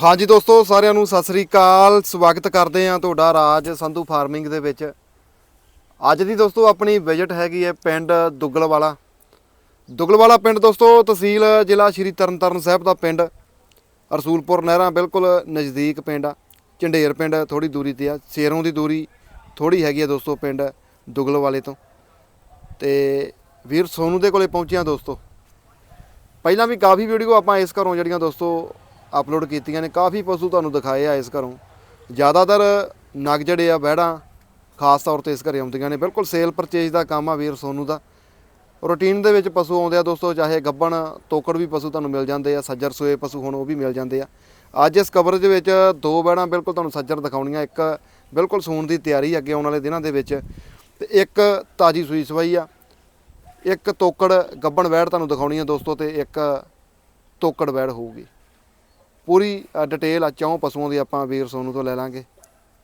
ਹਾਂਜੀ ਦੋਸਤੋ, ਸਾਰਿਆਂ ਨੂੰ ਸਤਿ ਸ੍ਰੀ ਅਕਾਲ। ਸਵਾਗਤ ਕਰਦੇ ਹਾਂ ਤੁਹਾਡਾ ਰਾਜ ਸੰਧੂ ਫਾਰਮਿੰਗ ਦੇ ਵਿੱਚ। ਅੱਜ ਦੀ ਦੋਸਤੋ, ਆਪਣੀ ਵਿਜ਼ਿਟ ਹੈਗੀ ਹੈ ਪਿੰਡ ਦੁੱਗਲਵਾਲਾ। ਦੁੱਗਲਵਾਲਾ ਪਿੰਡ ਦੋਸਤੋ, ਤਹਿਸੀਲ ਜ਼ਿਲ੍ਹਾ ਸ਼੍ਰੀ ਤਰਨਤਾਰਨ ਸਾਹਿਬ ਦਾ ਪਿੰਡ। ਰਸੂਲਪੁਰ ਨਹਿਰਾਂ ਬਿਲਕੁਲ ਨਜ਼ਦੀਕ ਪਿੰਡ ਆ। ਝੰਡੇਰ ਪਿੰਡ ਥੋੜੀ ਦੂਰੀ ਤੇ ਆ। ਸੇਰੋਂ ਦੀ ਦੂਰੀ ਥੋੜੀ ਹੈਗੀ ਆ ਦੋਸਤੋ ਪਿੰਡ ਦੁੱਗਲਵਾਲੇ ਤੋਂ। ਤੇ ਵੀਰ ਸੋਨੂ ਦੇ ਕੋਲੇ ਪਹੁੰਚਿਆ ਦੋਸਤੋ। ਪਹਿਲਾਂ ਵੀ ਕਾਫੀ ਵੀਡੀਓ ਆਪਾਂ ਇਸ ਘਰੋਂ ਜਿਹੜੀਆਂ ਦੋਸਤੋ ਅਪਲੋਡ ਕੀਤੀਆਂ ਨੇ, ਕਾਫੀ ਪਸ਼ੂ ਤੁਹਾਨੂੰ ਦਿਖਾਏ ਆ ਇਸ ਘਰੋਂ। ਜ਼ਿਆਦਾਤਰ ਨਗ ਜਿਹੜੇ ਆ ਬਹਿੜਾਂ ਖਾਸ ਤੌਰ ਤੇ ਇਸ ਘਰੇ ਆਉਂਦੀਆਂ ਨੇ। ਬਿਲਕੁਲ ਸੇਲ ਪਰਚੇਜ ਦਾ ਕੰਮ ਆ ਵੀਰ ਸੋਨੂ ਦਾ। ਰੂਟੀਨ ਦੇ ਵਿੱਚ ਪਸ਼ੂ ਆਉਂਦੇ ਆ ਦੋਸਤੋ, ਚਾਹੇ ਗੱਬਣ, ਤੋਕੜ ਵੀ ਪਸ਼ੂ ਤੁਹਾਨੂੰ ਮਿਲ ਜਾਂਦੇ ਆ, ਸੱਜਰ ਸੋਏ ਪਸ਼ੂ ਹੁਣ ਉਹ ਵੀ ਮਿਲ ਜਾਂਦੇ ਆ। ਅੱਜ ਇਸ ਕਵਰੇਜ ਦੇ ਵਿੱਚ ਦੋ ਬਹਿੜਾਂ ਬਿਲਕੁਲ ਤੁਹਾਨੂੰ ਸੱਜਰ ਦਿਖਾਉਣੀਆਂ, ਇੱਕ ਬਿਲਕੁਲ ਸੂਣ ਦੀ ਤਿਆਰੀ ਅੱਗੇ ਆਉਣ ਵਾਲੇ ਦਿਨਾਂ ਦੇ ਵਿੱਚ, ਤੇ ਇੱਕ ਤਾਜੀ ਸੂਈ ਸਵਾਈ ਆ। ਇੱਕ ਤੋਕੜ, ਗੱਬਣ ਵੈੜ ਤੁਹਾਨੂੰ ਦਿਖਾਉਣੀ ਆ ਦੋਸਤੋ, ਤੇ ਇੱਕ ਤੋਕੜ ਵੈੜ ਹੋਊਗੀ। ਪੂਰੀ ਡਿਟੇਲ ਆ ਚੌਂ ਪਸ਼ੂਆਂ ਦੀ ਆਪਾਂ ਵੀਰ ਸੋਨੂ ਤੋਂ ਲੈ ਲਾਂਗੇ।